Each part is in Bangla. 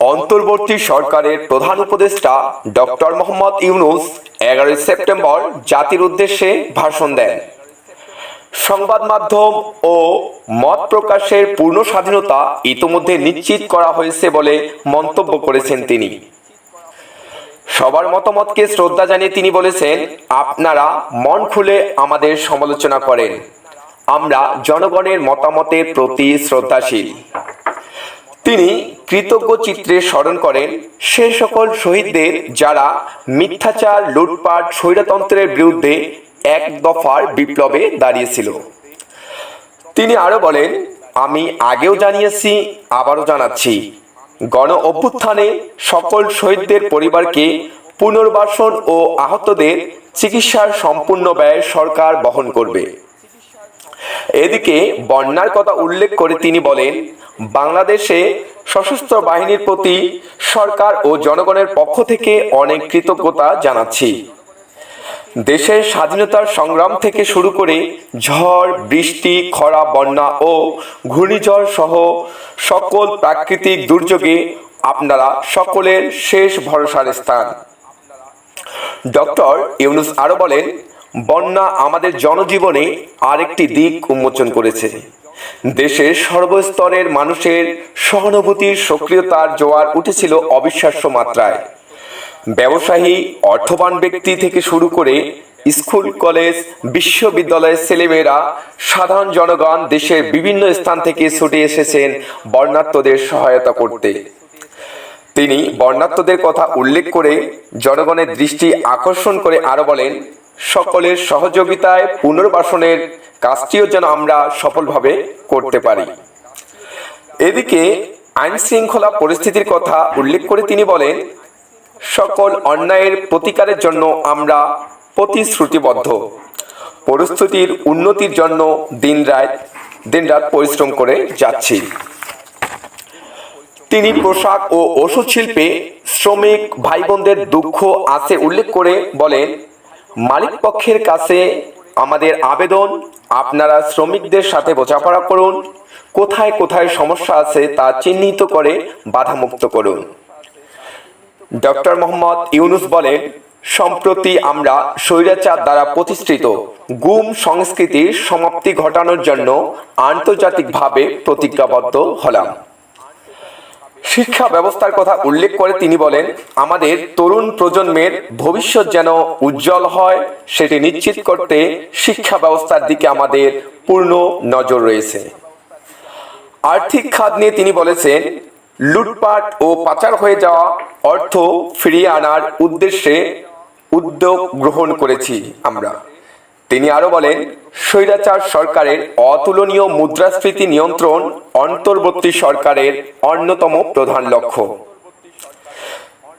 অন্তর্বর্তী সরকারের প্রধান উপদেষ্টা ডক্টর মোহাম্মদ ইউনুস এগারোই সেপ্টেম্বর জাতির উদ্দেশ্যে ভাষণ দেন। সংবাদ মাধ্যম ও মত প্রকাশের পূর্ণ স্বাধীনতা ইতোমধ্যে নিশ্চিত করা হয়েছে বলে মন্তব্য করেছেন তিনি। সবার মতামতকে শ্রদ্ধা জানিয়ে তিনি বলেছেন, আপনারা মন খুলে আমাদের সমালোচনা করেন। আমরা জনগণের মতামতের প্রতি শ্রদ্ধাশীল। তিনি কৃতজ্ঞ চিত্রে স্মরণ করেন, সে সকল শহীদদের যারা মিথ্যাচার, লুটপাট, স্বৈরতন্ত্রের বিরুদ্ধে এক দফার বিপ্লবে দাঁড়িয়েছিল। তিনি আরও বলেন, আমি আগেও জানিয়েছি, আবারও জানাচ্ছি। গণ অভ্যুত্থানে সকল শহীদদের পরিবারকে পুনর্বাসন ও আহতদের চিকিৎসার সম্পূর্ণ ব্যয় সরকার বহন করবে। এদিকে বন্যার কথা উল্লেখ করে তিনি বলেন, বাংলাদেশে সশস্ত্র বাহিনীর প্রতি সরকার ও জনগণের পক্ষ থেকে অনেক কৃতজ্ঞতা জানাচ্ছি। দেশের স্বাধীনতার সংগ্রাম থেকে শুরু করে ঝড়, বৃষ্টি, খরা, বন্যা ও ঘূর্ণিঝড় সহ সকল প্রাকৃতিক দুর্যোগে আপনারা সকলের শেষ ভরসার স্থান। ডক্টর ইউনুস আরও বলেন বন্যা আমাদের জনজীবনে আরেকটি দিক উন্মোচন করেছে। দেশের সর্বস্তরের মানুষের সহানুভূতির সক্রিয়তার জোয়ার উঠেছিল অবিশ্বাস্য মাত্রায়। ব্যবসায়ী, অর্থবান ব্যক্তি থেকে শুরু করে স্কুল, কলেজ, বিশ্ববিদ্যালয়ের ছেলেমেয়েরা সাধারণ জনগণ দেশের বিভিন্ন স্থান থেকে ছুটে এসেছেন বর্ণাত্মদের সহায়তা করতে। তিনি বর্ণাত্মদের কথা উল্লেখ করে জনগণের দৃষ্টি আকর্ষণ করে আরও বলেন সকলের সহযোগিতায় পুনর্বাসনের কাজটিও যেন আমরা সফলভাবে করতে পারি। এদিকে আইন শৃঙ্খলা পরিস্থিতির কথা উল্লেখ করে তিনি বলেন, সকল অন্যায়ের প্রতিকারের জন্য আমরা প্রতিশ্রুতিবদ্ধ। পরিস্থিতির উন্নতির জন্য দিন দিনরাত দিনরাত পরিশ্রম করে যাচ্ছি। তিনি পোশাক ও ওষুধ শিল্পে শ্রমিক ভাই বোনদের দুঃখ আছে উল্লেখ করে বলেন মালিক পক্ষের কাছে আমাদের আবেদন, আপনারা শ্রমিকদের সাথে বোঝাপড়া করুন, কোথায় কোথায় সমস্যা আছে তা চিহ্নিত করে বাধামুক্ত করুন। ডক্টর মোহাম্মদ ইউনুস বলেন, সম্প্রতি আমরা স্বৈরাচার দ্বারা প্রতিষ্ঠিত গুম সংস্কৃতির সমাপ্তি ঘটানোর জন্য আন্তর্জাতিকভাবে প্রতিজ্ঞাবদ্ধ হলাম। শিক্ষা ব্যবস্থার কথা উল্লেখ করে তিনি বলেন, আমাদের তরুণ প্রজন্মের ভবিষ্যৎ যেন উজ্জ্বল হয়, সেটি নিশ্চিত করতে শিক্ষা ব্যবস্থার দিকে আমাদের পূর্ণ নজর রয়েছে। আর্থিক খাত নিয়ে তিনি বলেছেন, লুটপাট ও পাচার হয়ে যাওয়া অর্থ ফিরিয়ে আনার উদ্দেশ্যে উদ্যোগ গ্রহণ করেছি আমরা। তিনি আরও বলেন, স্বৈরাচার সরকারের অতুলনীয় মুদ্রাস্ফীতি নিয়ন্ত্রণ অন্তর্বর্তী সরকারের অন্যতম প্রধান লক্ষ্য।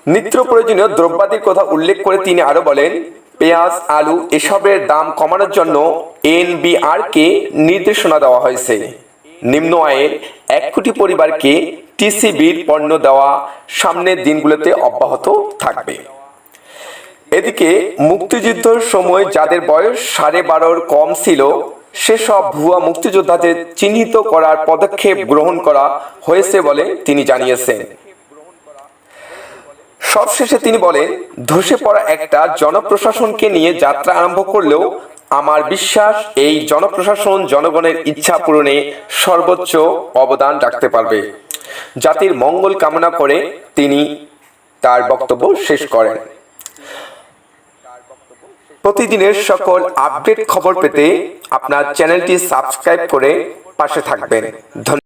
নিত্য প্রয়োজনীয় দ্রব্যাদির কথা উল্লেখ করে তিনি আরও বলেন, পেঁয়াজ, আলু এসবের দাম কমানোর জন্য এনবিআর কে নির্দেশনা দেওয়া হয়েছে। নিম্ন আয়ের এক কোটি পরিবারকে টিসিবির পণ্য দেওয়া সামনের দিনগুলোতে অব্যাহত থাকবে। এদিকে মুক্তিযুদ্ধের সময় যাদের বয়স সাড়ে বারোর কম ছিল, সেসব ভুয়া মুক্তিযোদ্ধাদের চিহ্নিত করার পদক্ষেপ গ্রহণ করা হয়েছে বলে তিনি জানিয়েছেন। সবশেষে তিনি বলেন, ধসে পড়া একটা জনপ্রশাসনকে নিয়ে যাত্রা আরম্ভ করলেও আমার বিশ্বাস এই জনপ্রশাসন জনগণের ইচ্ছা পূরণে সর্বোচ্চ অবদান রাখতে পারবে। জাতির মঙ্গল কামনা করে তিনি তার বক্তব্য শেষ করেন। প্রতিদিনের সকল আপডেট খবর পেতে আপনার চ্যানেলটি সাবস্ক্রাইব করে পাশে থাকবেন। ধন্যবাদ।